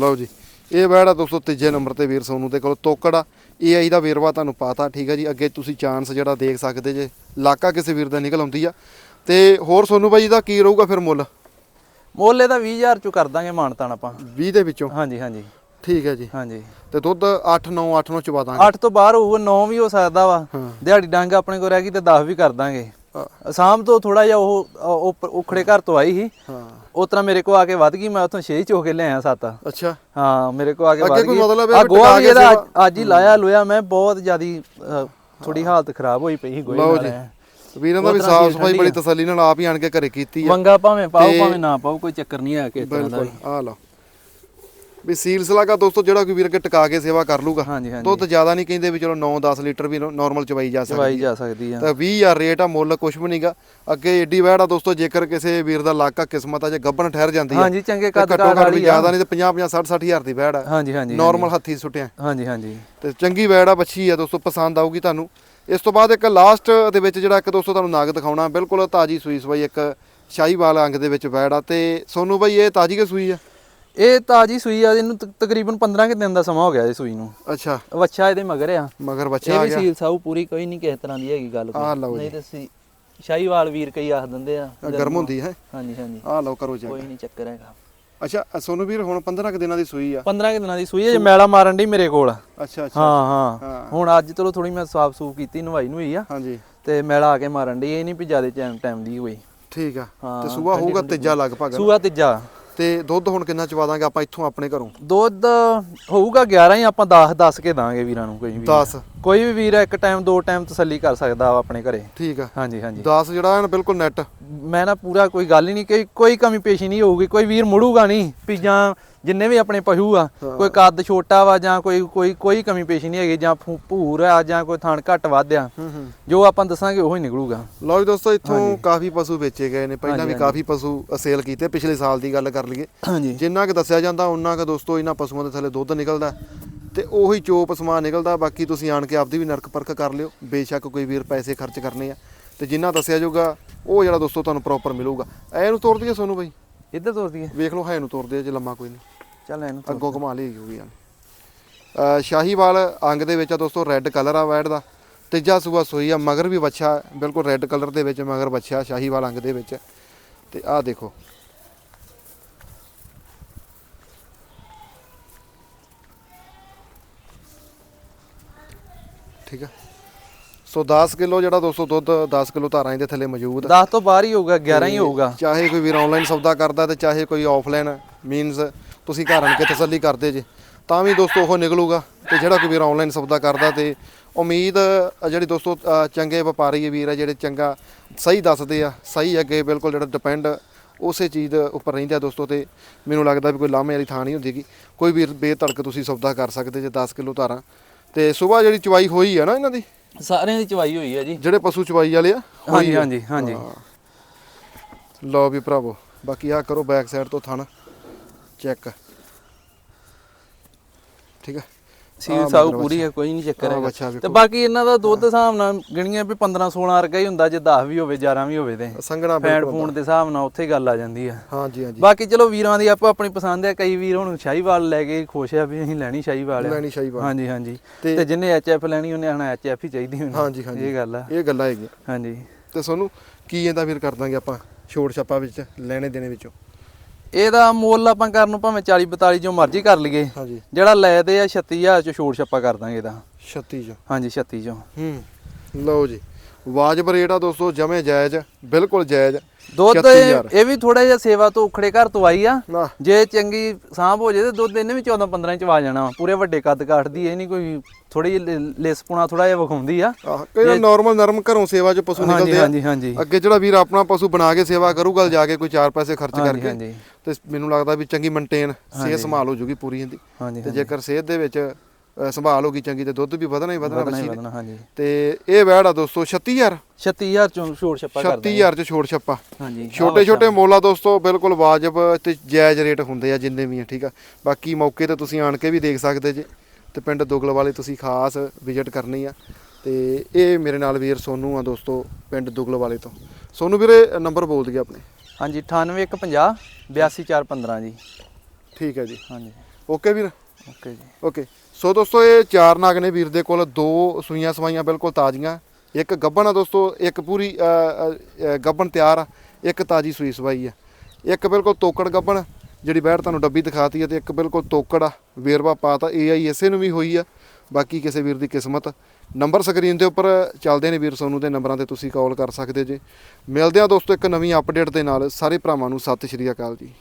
ਲਓ ਜੀ। ਇਹ ਆ ਦੋਸਤੋ ਤੀਜੇ ਨੰਬਰ ਤੇ ਵੀਰ ਸੋਨੂ ਦੇ ਕੋਲ। ਤੋਕੜ ਆ। ਏਆਈ ਦਾ ਵੇਰਵਾ ਤੁਹਾਨੂੰ ਪਾਤਾ ਠੀਕ ਆ ਜੀ। ਅੱਗੇ ਤੁਸੀਂ ਚਾਂਸ ਜਿਹੜਾ ਦੇਖ ਸਕਦੇ ਜੇ। ਲਾਕਾ ਕਿਸੇ ਵੀਰ ਦਾ ਨਿਕਲ ਆਉਂਦੀ ਆ। ਤੇ ਹੋਰ ਸੋਨੂ ਬਾਈ ਦਾ ਕੀ ਰਹੂਗਾ ਫਿਰ ਮੁੱਲ? ਮੁੱਲ ਇਹਦਾ 20000 ਚੋਂ ਕਰ ਦਾਂਗੇ ਮਾਨਤਾਨ ਆਪਾਂ। 20 ਦੇ ਵਿੱਚੋਂ? ਹਾਂਜੀ ਹਾਂਜੀ। ਠੀਕ ਹੈ ਜੀ। ਹਾਂਜੀ। ਤੇ ਦੁੱਧ 8 9 8 ਨੂੰ ਚਵਾ ਦਾਂਗੇ। 8 ਤੋਂ ਬਾਹਰ ਹੋਊਗਾ 9 ਵੀ ਹੋ ਸਕਦਾ ਵਾ। ਦਿਹਾੜੀ ਡੰਗ ਆਪਣੇ ਕੋਲ ਰਹਿ ਗਈ ਤੇ 10 ਵੀ ਕਰ ਦਾਂਗੇ। ਅਸਾਮ ਤੋਂ ਥੋੜਾ ਜਿਹਾ ਉਹ ਉਖੜੇ ਘਰ ਤੋਂ ਆਈ ਸੀ। ਹਾਂ। ਉਸ ਤਰ੍ਹਾਂ ਮੇਰੇ ਕੋ ਆ ਕੇ ਵੱਧ ਗਈ ਮੈਂ ਉੱਥੋਂ 6 ਚੋ ਕੇ ਲਿਆਇਆ ਸੱਤ। ਅੱਛਾ। ਹਾਂ ਮੇਰੇ ਕੋ ਆ ਕੇ ਵੱਧ ਗਈ। ਆ ਟਿਕਾ ਵੀ ਇਹਦਾ ਅੱਜ- ਹੀ ਲਾਇਆ ਲੋਇਆ ਮੈਂ ਬਹੁਤ ਜ਼ਿਆਦੀ ਥੋੜੀ ਹਾਲਤ ਖਰਾਬ ਹੋਈ ਪਈ ਸੀ ਲਓ ਨਾਲ। ਵੀਰਾਂ ਦਾ ਵੀ ਸਾਫ਼ ਸਫ਼ਾਈ ਬੜੀ ਆ। ਤਸੱਲੀ ਨਾਲ ਆਪ ਹੀ ਆਣ ਕੇ ਘਰੇ ਕੀਤੀ ਆ। ਵੰਗਾ ਭਾਵੇਂ ਪਾਓ ਭਾਵੇਂ ਨਾ ਪਾਓ ਕੋਈ ਚੱਕਰ ਨਹੀਂ ਹੈ ਕਿ ਤਰ੍ਹਾਂ ਦਾ ਬਿਲਕੁਲ। ਆ ਲਓ। ਵੀ ਸੀਲ ਸਲਾਗਾ ਦੋਸਤੋ ਜਿਹੜਾ ਕੋਈ ਵੀਰ ਕੇ ਟਿਕਾ ਕੇ ਸੇਵਾ ਕਰ ਲੂਗਾ ਹਾਂਜੀ ਹਾਂਜੀ। ਦੁੱਧ ਜ਼ਿਆਦਾ ਨਹੀਂ ਕਹਿੰਦੇ ਵੀ ਚਲੋ 9 10 ਲੀਟਰ ਵੀ ਨਾਰਮਲ ਚਵਾਈ ਜਾ ਚਵਾਈ ਸਕਦੀ ਹੈ। ਜਾ ਸਕਦੀ ਆ। ਤਾਂ 20000 ਰੇਟ ਆ ਮੁੱਲ ਕੁਝ ਵੀ ਨਹੀਂਗਾ। ਅੱਗੇ ਏਡੀ ਵੈੜ ਆ ਦੋਸਤੋ ਜੇਕਰ ਕਿਸੇ ਵੀਰ ਦਾ ਇਲਾਕਾ ਕਿਸਮਤ ਆ ਜੇ ਗੱਬਣ ਠਹਿਰ ਜਾਂਦੀ ਆ ਹਾਂਜੀ ਚੰਗੇ ਕੱਦ ਘੱਟੋ ਵੀ ਜ਼ਿਆਦਾ ਨਹੀਂ ਤੇ 50 50 60 60 ਹਜ਼ਾਰ ਦੀ ਵੈੜ ਆ। ਹਾਂਜੀ ਹਾਂਜੀ ਨਾਰਮਲ ਹੱਥੀ ਸੁੱਟਿਆ। ਹਾਂਜੀ ਹਾਂਜੀ। ਤੇ ਚੰਗੀ ਵੈੜ ਆ ਬੱਚੀ ਆ ਦੋਸਤੋ ਪਸੰਦ ਆਊਗੀ ਤੁਹਾਨੂੰ। ਇਸ ਤੋਂ ਬਾਅਦ ਇੱਕ ਲਾਸਟ ਦੇ ਵਿੱਚ ਜਿਹੜਾ ਇੱਕ ਦੋਸਤੋ ਤੁਹਾਨੂੰ ਨਗ ਦਿਖਾਉਣਾ ਬਿਲਕੁਲ ਤਾਜੀ ਸੂਈ ਸਵਾਈ ਇੱਕ ਸ਼ਾਹੀਵਾਲ ਅੰਗ ਦੇ ਵਿੱਚ ਵੈੜ ਆ। ਤੇ ਸੋਨੂ ਬਾਈ ਇਹ ਤਾਜੀ ਕੇ ਸੂਈ ਆ? ਇਹ ਤਾਜੀ ਸੂਈ ਆ ਇਹਨੂੰ ਤਕ- ਤਕਰੀਬਨ 15 ਕਿ ਦਿਨ ਦਾ ਸਮਾਂ ਹੋ ਗਿਆ ਇਹ ਸੂਈ ਨੂੰ। ਅੱਛਾ। ਵੱਛਾ ਇਹਦੇ ਮਗਰ ਆ। ਮਗਰ ਬੱਚਾ ਇਹ ਆ ਵੀ ਗਿਆ। ਸੀਲ ਸਾਊ ਪੂਰੀ ਕੋਈ ਨਹੀਂ ਕਿਸੇ ਤਰ੍ਹਾਂ ਦੀ ਹੈਗੀ ਗੱਲ ਆਹ ਲਓ ਨਹੀਂ ਤੇ ਸੀ ਸ਼ਾਹੀਵਾਲ ਵੀਰ ਕਈ ਆਖ ਦਿੰਦੇ ਆ ਆਹ ਗਰਮ ਹੁੰਦੀ ਹੈ। ਹਾਂਜੀ ਹਾਂਜੀ। ਆ ਲਓ ਕਰੋ ਚੈੱਕ ਕੋਈ ਨਹੀਂ ਚੱਕਰ ਹੈਗਾ। ਅੱਛਾ ਸੋਨੂ ਵੀਰ ਹੁਣ 15 ਕੁ ਦਿਨਾਂ ਦੀ ਸੂਈ ਆ। 15 ਕਿ ਦਿਨਾਂ ਦੀ ਸੂਈ ਹੈ ਜੇ ਮੈਲਾ ਮਾਰਨ ਦੀ ਮੇਰੇ ਕੋਲ। ਅੱਛਾ ਅੱਛਾ। ਹਾਂ ਹਾਂ। ਹਾਂ। ਹੁਣ ਅੱਜ ਚਲੋ ਥੋੜੀ ਮੈਂ ਸਾਫ਼ ਸੂਫ ਕੀਤੀ ਨਵਾਈ ਨੁਈ ਆ। ਹਾਂਜੀ। ਤੇ ਮੈਲਾ ਆ ਕੇ ਮਾਰਨ ਦੀ ਇਹ ਨਹੀਂ ਵੀ ਜ਼ਿਆਦਾ ਟਾਈਮ ਟਾਈਮ ਦੀ ਹੋਈ। ਠੀਕ ਆ। ਹਾਂ, ਤੇ ਸੂਆ ਹੋਊਗਾ ਤੀਜਾ ਲਗਭਗ। ਸੂਆ ਤੀਜਾ। ਤੇ ਦੁੱਧ ਹੁਣ ਕਿੰਨਾ ਚਵਾ ਦਾਂਗੇ ਆਪਾਂ ਇੱਥੋਂ ਆਪਣੇ ਘਰੋਂ? ਦੁੱਧ ਹੋਊਗਾ 11 ਹੀ ਆਪਾਂ 10 10 ਕੇ ਦਾਂਗੇ ਵੀਰਾਂ ਨੂੰ ਕੋਈ ਵੀ। 10 ਕੋਈ ਵੀ ਵੀਰ ਇੱਕ ਟਾਈਮ ਦੋ ਟਾਈਮ ਤਸੱਲੀ ਕਰ ਸਕਦਾ ਆਪਣੇ ਘਰੇ। ਠੀਕ ਆ। ਹਾਂਜੀ ਹਾਂਜੀ। 10 ਜਿਹੜਾ ਹੈ ਨਾ ਬਿਲਕੁਲ ਨੈਟ ਮੈਂ ਨਾ ਪੂਰਾ ਕੋਈ ਗੱਲ ਹੀ ਨਹੀਂ ਕਿ ਕੋਈ ਕਮੀ ਪੇਸ਼ੀ ਨਹੀਂ ਹੋਊਗੀ ਕੋਈ ਵੀਰ ਮੁੜੂਗਾ ਨਹੀਂ ਵੀ ਜਾਂ ਜਿੰਨੇ ਵੀ ਆਪਣੇ ਪਸ਼ੂ ਆ ਕੋਈ ਕੱਦ ਛੋਟਾ ਵਾ ਜਾਂ ਕੋਈ ਕੋਈ ਕੋਈ ਕਮੀ ਪੇਸ਼ੀ ਨਹੀਂ ਹੈਗੀ ਜਾਂ ਭੂਰ ਆ ਜਾਂ ਕੋਈ ਥਣ ਘੱਟ ਵੱਧ ਆ ਜੋ ਆਪਾਂ ਦੱਸਾਂਗੇ ਉਹ ਹੀ ਨਿਕਲੂਗਾ। ਲਓ ਜੀ ਦੋਸਤੋ ਇੱਥੋਂ ਕਾਫੀ ਪਸ਼ੂ ਵੇਚੇ ਗਏ ਨੇ ਪਹਿਲਾਂ ਵੀ ਕਾਫੀ ਪਸ਼ੂ ਸੇਲ ਕੀਤੇ ਪਿਛਲੇ ਸਾਲ ਦੀ ਗੱਲ ਕਰ ਲਈਏ। ਜਿੰਨਾ ਕਿ ਦੱਸਿਆ ਜਾਂਦਾ ਉਹਨਾਂ ਕਿ ਦੋਸਤੋ ਇਹਨਾਂ ਪਸ਼ੂਆਂ ਦੇ ਥੱਲੇ ਦੁੱਧ ਨਿਕਲਦਾ। ਤੇ ਉਹੀ ਚੋਪ ਸਮਾਨ ਨਿਕਲਦਾ ਬਾਕੀ ਤੁਸੀਂ ਆਣ ਕੇ ਆਪਦੀ ਵੀ ਨਰਕ ਪਰਖ ਕਰ ਲਿਓ। ਬੇਸ਼ੱਕ ਕੋਈ ਵੀਰ ਪੈਸੇ ਖਰਚ ਕਰਨੇ ਆ। ਤੇ ਜਿੰਨਾ ਦੱਸਿਆ ਜਾਊਗਾ ਉਹ ਜਿਹੜਾ ਦੋਸਤੋ ਤੁਹਾਨੂੰ ਪ੍ਰੋਪਰ ਮਿਲੂਗਾ। ਐ ਨੂੰ ਤੋੜ ਦਈਏ ਸੋਨੂੰ ਬਾਈ? ਇੱਧਰ ਤੋਰਦੀ ਹੈ ਵੇਖ ਲਓ ਹੈ ਨੂੰ ਤੋੜਦੇ ਆ ਜੇ ਲੰਮਾ ਕੋਈ ਨਹੀਂ। ਚੱਲ ਇਹਨੂੰ ਤੋਰ। ਅੱਗੋਂ ਘੁਮਾ ਲਈ ਹੋਊਗੀ ਆ। ਸ਼ਾਹੀਵਾਲ ਅੰਗ ਦੇ ਵਿੱਚ ਆ ਦੋਸਤੋ ਰੈੱਡ ਕਲਰ ਆ ਵੈੜ ਦਾ। ਤੀਜਾ ਸੂਆ ਸੋਈ ਆ ਮਗਰ ਵੀ ਬੱਚਾ ਬਿਲਕੁਲ ਰੈੱਡ ਕਲਰ ਦੇ ਵਿੱਚ ਮਗਰ ਬੱਚਾ ਸ਼ਾਹੀਵਾਲ ਅੰਗ ਦੇ ਵਿੱਚ। ਤੇ ਆਹ ਦੇਖੋ। ਠੀਕ ਆ। ਸੋ 10 ਕਿਲੋ ਜਿਹੜਾ ਦੋਸਤੋ ਦੁੱਧ 10 ਕਿਲੋ ਧਾਰਾਂ ਇਹਦੇ ਥੱਲੇ ਮੌਜੂਦ ਆ। 10 ਤੋਂ ਬਾਹਰ ਹੀ ਹੋਊਗਾ 11 ਹੀ ਹੋਊਗਾ। ਚਾਹੇ ਕੋਈ ਵੀਰ ਆਨਲਾਈਨ ਸੌਦਾ ਕਰਦਾ ਤੇ ਚਾਹੇ ਕੋਈ ਆਫਲਾਈਨ ਮੀਨਸ ਤੁਸੀਂ ਘਰ ਆਣ ਕੇ ਤਸੱਲੀ ਕਰਦੇ ਜੇ ਤਾਂ ਵੀ ਦੋਸਤੋ ਉਹ ਨਿਕਲੂਗਾ ਤੇ ਜਿਹੜਾ ਕੋਈ ਵੀਰ ਆਨਲਾਈਨ ਸੌਦਾ ਕਰਦਾ ਤੇ ਉਮੀਦ ਜਿਹੜੀ ਦੋਸਤੋ ਚੰਗੇ ਵਪਾਰੀ ਵੀਰ ਆ ਜਿਹੜੇ ਚੰਗਾ ਸਹੀ ਦੱਸਦੇ ਆ ਸਹੀ ਅੱਗੇ ਬਿਲਕੁਲ ਜਿਹੜਾ ਡਿਪੈਂਡ ਉਸੇ ਚੀਜ਼ ਦੇ ਉੱਪਰ ਰਹਿੰਦਾ ਦੋਸਤੋ ਤੇ ਮੈਨੂੰ ਲੱਗਦਾ ਵੀ ਕੋਈ ਲਾਮੇ ਵਾਲੀ ਥਾਂ ਨਹੀਂ ਹੁੰਦੀਗੀ। ਕੋਈ ਵੀਰ ਬੇਤੜਕ ਤੁਸੀਂ ਸੌਦਾ ਕਰ ਸਕਦੇ ਜੇ 10 ਕਿਲੋ ਧਾਰਾਂ। ਤੇ ਸਵੇਰ ਜਿਹੜੀ ਚਵਾਈ ਹੋਈ ਆ ਨਾ ਇਹਨਾਂ ਦੀ? ਸਾਰਿਆਂ ਦੀ ਚਵਾਈ ਹੋਈ ਆ ਜੀ। ਜਿਹੜੇ ਪਸ਼ੂ ਚਵਾਈ ਵਾਲੇ ਆ? ਹਾਂਜੀ। ਹਾਂਜੀ ਹਾਂਜੀ। ਹਾਂ। ਲਓ ਵੀ ਭਰਾਵੋ ਬਾਕੀ ਆ ਕਰੋ ਬੈਕ ਸਾਈਡ ਤੋਂ ਥਣ। ਚੈੱਕ ਠੀਕ ਆ ਸੀਲ ਸਾਊ ਪੂਰੀ ਹੈ ਕੋਈ ਨਹੀਂ ਚੱਕਰ ਬੱਚਾ ਤੇ। ਬਾਕੀ ਇਹਨਾਂ ਦਾ ਦੁੱਧ ਹਿਸਾਬ ਨਾਲ ਗਿਣੀਆਂ ਵੀ 15 16 ਵਰਗਾ ਹੀ ਹੁੰਦਾ ਜੇ 10 ਵੀ ਹੋਵੇ 11 ਵੀ ਹੋਵੇ ਤੇ। ਸੰਗਣਾ ਬਿਲਕੁਲ ਫੂਨ ਦੇ ਹਿਸਾਬ ਨਾਲ ਉੱਥੇ ਗੱਲ ਆ ਜਾਂਦੀ ਆ। ਹਾਂਜੀ ਹਾਂਜੀ। ਬਾਕੀ ਚਲੋ ਵੀਰਾਂ ਦੀ ਆਪੋ ਆਪਣੀ ਪਸੰਦ ਹੈ ਕਈ ਵੀਰ ਹੁਣ ਸ਼ਾਹੀਵਾਲ ਲੈ ਕੇ ਖੁਸ਼ ਆ ਵੀ ਅਸੀਂ ਲੈਣੀ ਸ਼ਾਹੀਵਾਲ ਆ। ਲੈਣੀ ਸ਼ਾਹੀਵਾਲ। ਹਾਂਜੀ ਹਾਂਜੀ। ਤੇ- ਜਿੰਨੇ ਐਚਐਫ ਲੈਣੀ ਉਹਨੇ ਹਣਾ ਐਚਐਫ ਹੀ ਚਾਹੀਦੀ ਹੋਣੀ। ਹਾਂਜੀ ਹਾਂਜੀ। ਇਹ ਗੱਲ ਆ। ਇਹ ਗੱਲਾਂ ਹੈਗੀਆਂ। ਹਾਂਜੀ। ਤੇ ਤੁਹਾਨੂੰ ਕੀ ਇਹਦਾ ਵੀਰ ਕਰ ਦਾਂਗੇ ਆਪਾਂ? ਛੋੜ ਛੱਪਾ ਵਿੱਚ ਲੈਣੇ ਦੇਣੇ ਵਿੱਚੋਂ। ਇਹਦਾ ਮੁੱਲ ਆਪਾਂ ਕਰਨ ਨੂੰ ਭਾਵੇਂ 40 42 ਜੋ ਮਰਜ਼ੀ ਕਰ ਲਈਏ। ਹਾਂਜੀ। ਜਿਹੜਾ ਲੈਦੇ ਆ 36000 ਚ ਛੋੜ ਛੱਪਾ ਕਰ ਦਾਂਗੇ ਇਹਦਾ। 36 ਚ। ਹਾਂਜੀ 36 ਚੋਂ। ਹੂੰ। ਲਓ ਜੀ ਵਾਜਬ ਰੇਟ ਆ ਦੋਸਤੋ ਜਮੇ ਜਾਇਜ਼ ਬਿਲਕੁਲ ਜਾਇਜ਼। ਦੁੱਧ 36,000 ਇਹ ਵੀ ਥੋੜਾ ਜਿਹਾ ਸੇਵਾ ਤੋਂ ਉਖੜੇ ਘਰ ਤੋਂ ਆਈ ਆ। ਨਾ। ਜੇ ਚੰਗੀ ਸਾਂਭ ਹੋ ਜੇ ਤੇ ਦੁੱਧ ਇਹਨੇ ਵੀ 14 15 ਚ ਆ ਜਾਣਾ। ਵਾ। ਪੂਰੇ ਵੱਡੇ ਕੱਦ ਕਾਠਦੀ ਇਹ ਨਹੀਂ ਕੋਈ ਥੋੜੀ ਜਿਹੀ ਲਿਸਪੁਣਾ ਥੋੜਾ ਜਿਹਾ ਵਿਖਾਉਂਦੀ ਆ। ਆਹ ਕਈ ਨਾਰਮਲ ਨਰਮ ਘਰੋਂ ਸੇਵਾ ਚ ਪਸ਼ੂ ਹਾਂਜੀ ਨਿਕਲਦੇ ਆ। ਹਾਂਜੀ ਹਾਂਜੀ। ਅੱਗੇ ਜਿਹੜਾ ਵੀਰ ਆਪਣਾ ਪਸ਼ੂ ਬਣਾ ਕੇ ਸੇਵਾ ਕਰੂਗਾ ਜਾ ਕੇ ਕੋਈ 4 ਪੈਸੇ ਖਰਚ ਹਾਂਜੀ, ਕਰਕੇ ਹਾਂਜੀ। ਤੇ ਮੈਨੂੰ ਲੱਗਦਾ ਵੀ ਚੰਗੀ ਮੇਨਟੇਨ ਸਿਹਤ ਸੰਭਾਲ ਹੋ ਜੂਗੀ ਪੂਰੀ ਇਹਦੀ। ਹਾਂਜੀ ਤੇ ਜੇਕਰ ਸਿਹਤ ਦੇ ਵਿੱਚ ਅ, ਸੰਭਾਲ ਹੋਗੀ ਚੰਗੀ ਤੇ ਦੁੱਧ ਵੀ ਵਧਣਾ ਹੀ ਵਧਣਾ ਵਧਣਾ ਹੀ ਬੱਚੀ ਨੇ ਵਧਣਾ ਹਾਂਜੀ। ਤੇ ਇਹ ਵੈੜ ਆ ਦੋਸਤੋ 36000 36000 ਚੋਂ ਛੋੜ ਛੱਪਾ ਕਰ ਦਾਂਗੇ 36000 ਚ ਛੋੜ ਛੱਪਾ। ਹਾਂਜੀ। ਛੋਟੇ ਛੋਟੇ ਮੋਲਾ ਦੋਸਤੋ ਬਿਲਕੁਲ ਵਾਜਬ ਤੇ ਜਾਇਜ਼ ਰੇਟ ਹੁੰਦੇ ਆ ਜਿੰਨੇ ਵੀ ਆ ਠੀਕ ਆ? ਬਾਕੀ ਮੌਕੇ ਤੇ ਤੁਸੀਂ ਆਣ ਕੇ ਵੀ ਦੇਖ ਸਕਦੇ ਜੇ। ਤੇ ਪਿੰਡ ਦੁਗਲ ਵਾਲੇ ਤੁਸੀਂ ਖਾਸ ਵਿਜ਼ਿਟ ਕਰਨੀ ਆ। ਤੇ ਇਹ ਮੇਰੇ ਨਾਲ ਵੀਰ ਸੋਨੂ ਆ ਦੋਸਤੋ ਪਿੰਡ ਦੁਗਲ ਵਾਲੇ ਤੋਂ। ਸੋਨੂ ਵੀਰੇ ਨੰਬਰ ਬੋਲ ਦਈਏ ਆਪਣੇ। ਹਾਂਜੀ 98150 82415 ਜੀ। ਠੀਕ ਹੈ ਜੀ। ਹਾਂਜੀ। ਓਕੇ ਵੀਰ? ਓਕੇ ਜੀ। ਓਕੇ। ਸੋ ਦੋਸਤੋ, ਇਹ ਚਾਰ ਨਾਗ ਨੇ ਵੀਰ ਦੇ ਕੋਲ ਦੋ ਸੂਈਆਂ ਸਵਾਈਆਂ ਬਿਲਕੁਲ ਤਾਜ਼ੀਆਂ। ਇੱਕ ਗੱਬਣ ਆ ਦੋਸਤੋ, ਇੱਕ ਪੂਰੀ ਗੱਬਣ ਤਿਆਰ ਆ, ਇੱਕ ਤਾਜ਼ੀ ਸੂਈ ਸਵਾਈ ਆ। ਇੱਕ ਬਿਲਕੁਲ ਤੋਕੜ ਗੱਬਣ, ਜਿਹੜੀ ਬੈਠ ਤੁਹਾਨੂੰ ਡੱਬੀ ਦਿਖਾਤੀ ਹੈ ਤੇ ਇੱਕ ਬਿਲਕੁਲ ਤੋਕੜ ਆ, ਵੇਰਵਾ ਪਾਤਾ ਏਆਈ ਇਸੇ ਨੂੰ ਵੀ ਹੋਈ ਆ। ਬਾਕੀ ਕਿਸੇ ਵੀਰ ਦੀ ਕਿਸਮਤ। ਨੰਬਰ ਸਕਰੀਨ ਦੇ ਉੱਪਰ ਚੱਲਦੇ ਨੇ ਵੀਰ ਸੋਨੂੰ ਦੇ ਨੰਬਰਾਂ ਤੇ ਤੁਸੀਂ ਕਾਲ ਕਰ ਸਕਦੇ ਜੇ। ਮਿਲਦੇ ਆ ਦੋਸਤੋ ਇੱਕ ਨਵੀਂ ਅਪਡੇਟ ਦੇ ਨਾਲ। ਸਾਰੇ ਭਰਾਵਾਂ ਨੂੰ ਸਤਿ ਸ਼੍ਰੀ ਅਕਾਲ ਜੀ।